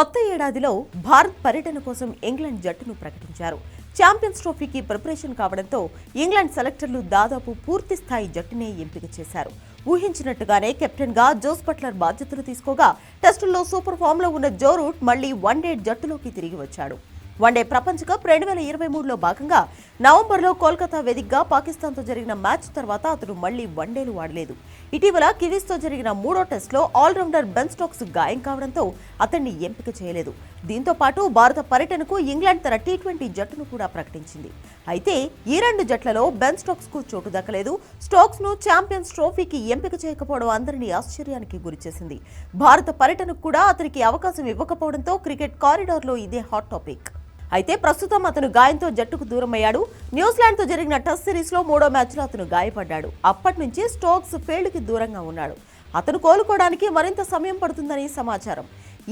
కొత్త ఏడాదిలో భారత్ పర్యటన కోసం ఇంగ్లాండ్ జట్టును ప్రకటించారు. ఛాంపియన్స్ ట్రోఫీకి ప్రిపరేషన్ కావడంతో ఇంగ్లాండ్ సెలెక్టర్లు దాదాపు పూర్తి స్థాయి జట్టునే ఎంపిక చేశారు. ఊహించినట్టుగానే కెప్టెన్గా జోస్ బట్లర్ బాధ్యతలు తీసుకోగా టెస్టుల్లో సూపర్ ఫామ్లో ఉన్న జో రూట్ మళ్ళీ వన్డే జట్టులోకి తిరిగి వచ్చాడు. వన్డే ప్రపంచ కప్ రెండు వేల ఇరవై మూడులో భాగంగా నవంబర్లో కోల్కతా వేదికగా పాకిస్తాన్తో జరిగిన మ్యాచ్ తర్వాత అతను మళ్ళీ వన్డేలు ఆడలేదు. ఇటీవల కివీస్తో జరిగిన మూడో టెస్ట్లో ఆల్రౌండర్ బెన్ స్టోక్స్ గాయం కావడంతో అతన్ని ఎంపిక చేయలేదు. దీంతో పాటు భారత పర్యటనకు ఇంగ్లాండ్ తన టీ ట్వంటీ జట్టును కూడా ప్రకటించింది. అయితే ఈ రెండు జట్లలో బెన్ స్టాక్స్కు చోటు దక్కలేదు. స్టాక్స్ను ఛాంపియన్స్ ట్రోఫీకి ఎంపిక చేయకపోవడం అందరినీ ఆశ్చర్యానికి గురిచేసింది భారత పర్యటనకు కూడా అతనికి అవకాశం ఇవ్వకపోవడంతో క్రికెట్ కారిడార్లో ఇదే హాట్ టాపిక్. అయితే ప్రస్తుతం అతను గాయంతో జట్టుకు దూరమయ్యాడు. న్యూజిలాండ్తో జరిగిన టెస్ట్ సిరీస్లో మూడో మ్యాచ్లో అతను గాయపడ్డాడు. అప్పటి నుంచి స్టోక్స్ ఫీల్డ్కి దూరంగా ఉన్నాడు. అతను కోలుకోవడానికి మరింత సమయం పడుతుందని సమాచారం.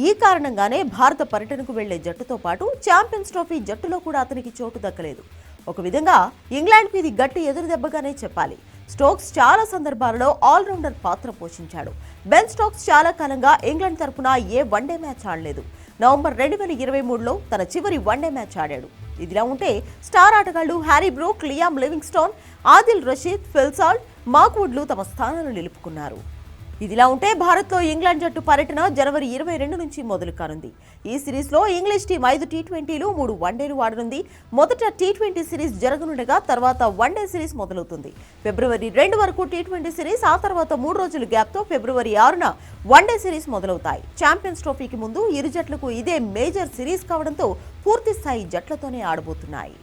ఈ కారణంగానే భారత పర్యటనకు వెళ్ళే జట్టుతో పాటు ఛాంపియన్స్ ట్రోఫీ జట్టులో కూడా అతనికి చోటు దక్కలేదు. ఒక విధంగా ఇంగ్లాండ్కు ఇది గట్టి ఎదురు దెబ్బగానే చెప్పాలి. స్టోక్స్ చాలా సందర్భాలలో ఆల్రౌండర్ పాత్ర పోషించాడు. బెన్ స్టోక్స్ చాలా కాలంగా ఇంగ్లాండ్ తరఫున ఏ వన్డే మ్యాచ్ ఆడలేదు. నవంబర్ రెండు వేల ఇరవై మూడులో తన చివరి వన్డే మ్యాచ్ ఆడాడు. ఇదిలా ఉంటే స్టార్ ఆటగాళ్ళు Harry Brook Liam Livingstone Adil Rashid Phil Salt మాక్వుడ్లు తమ స్థానాలు నిలుపుకున్నారు. ఇదిలా ఉంటే భారత్లో ఇంగ్లాండ్ జట్టు పర్యటన జనవరి ఇరవై రెండు నుంచి మొదలు కానుంది. ఈ సిరీస్లో ఇంగ్లీష్ టీం ఐదు టీ ట్వంటీలు మూడు వన్డేలు ఆడనుంది. మొదట టీ ట్వంటీ సిరీస్ జరగనుండగా తర్వాత వన్డే సిరీస్ మొదలవుతుంది. ఫిబ్రవరి రెండు వరకు టీ ట్వంటీ సిరీస్ ఆ తర్వాత మూడు రోజుల గ్యాప్తో ఫిబ్రవరి ఆరున వన్డే సిరీస్ మొదలవుతాయి. ఛాంపియన్స్ ట్రోఫీకి ముందు ఇరు జట్లకు ఇదే మేజర్ సిరీస్ కావడంతో పూర్తి స్థాయి జట్లతోనే ఆడబోతున్నాయి.